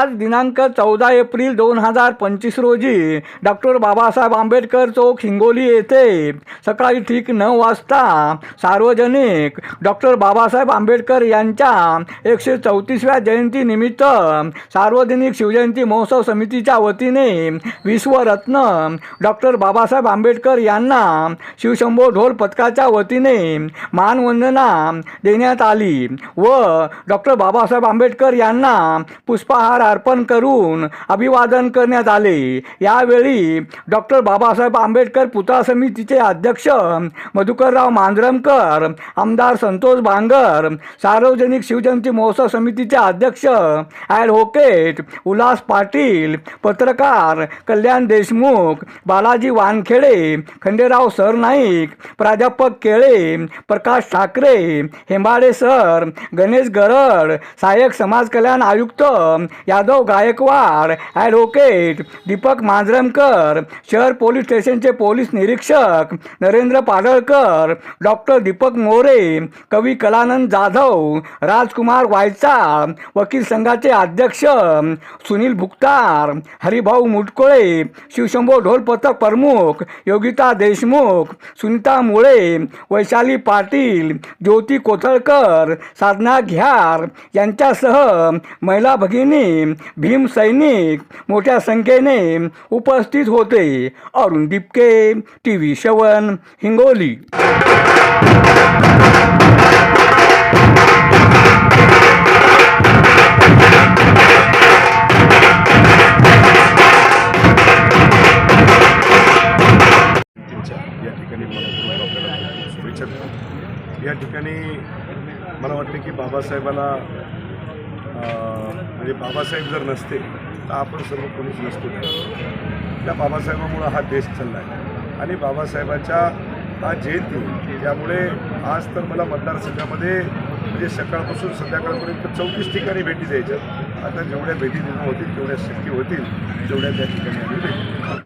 आज दिनांक चौदा एप्रिल दोन हजार पंचवीस रोजी डॉक्टर बाबासाहेब आंबेडकर चौक हिंगोली येथे सकाळी ठीक नऊ वाजता सार्वजनिक डॉक्टर बाबासाहेब आंबेडकर यांच्या एकशे चौतीसव्या जयंतीनिमित्त सार्वजनिक शिवजयंती महोत्सव समितीच्या वतीने विश्वरत्न डॉक्टर बाबासाहेब आंबेडकर यांना शिवशंभो ढोल पथकाच्या वतीने मानवंदना देण्यात आली व डॉक्टर बाबासाहेब आंबेडकर यांना पुष्पहार अर्पण करून अभिवादन करण्यात आले. यावेळी डॉक्टर बाबासाहेब आंबेडकर पुतळा समितीचे अध्यक्ष मधुकरराव मांजरमकर आमदार संतोष बांगर सार्वजनिक शिवजयंती महोत्सव समितीचे अध्यक्ष ॲडव्होकेट उल्हास पाटील पत्रकार कल्याण देशमुख बालाजी वानखेडे खंडेराव सरनाईक प्राध्यापक केळे प्रकाश ठाकरे हेंबाडे सर गणेश गरड सहाय्यक समाज कल्याण आयुक्त यादव गायकवाड ॲडव्होकेट दीपक मांजरमकर शहर पोलीस स्टेशनचे पोलीस निरीक्षक नरेंद्र पाडळकर डॉक्टर दीपक मोरे कवी कलानंद जाधव राजकुमार वायचा वकील संघाचे अध्यक्ष सुनील भुक्तार हरिभाऊ मुटकोळे शिवशंभो ढोल पथक प्रमुख योगिता देशमुख सुनीता मुळे वैशाली पाटील ज्योती कोथळकर साधना घ्यार यांच्यासह महिला भगिनी भीम सैनिक मोठ्या संख्येने उपस्थित होते. अरुण दिपके टी व्ही शवन हिंगोली. या ठिकाणी मला वाटतं की बाबासाहेबाला म्हणजे बाबासाहेब जर नसते तर आपण सर्व कोणीच नसतो त्या बाबासाहेबामुळं हा देश चालला आहे आणि बाबासाहेबाच्या हा जयंती त्यामुळे आज तर मला मतदारसंघामध्ये म्हणजे सकाळपासून संध्याकाळपर्यंत चौतीस ठिकाणी भेटी द्यायच्या. आता जेवढ्या भेटी देणं होतील तेवढ्या शक्य होतील तेवढ्या त्या ठिकाणी आम्ही भेटी.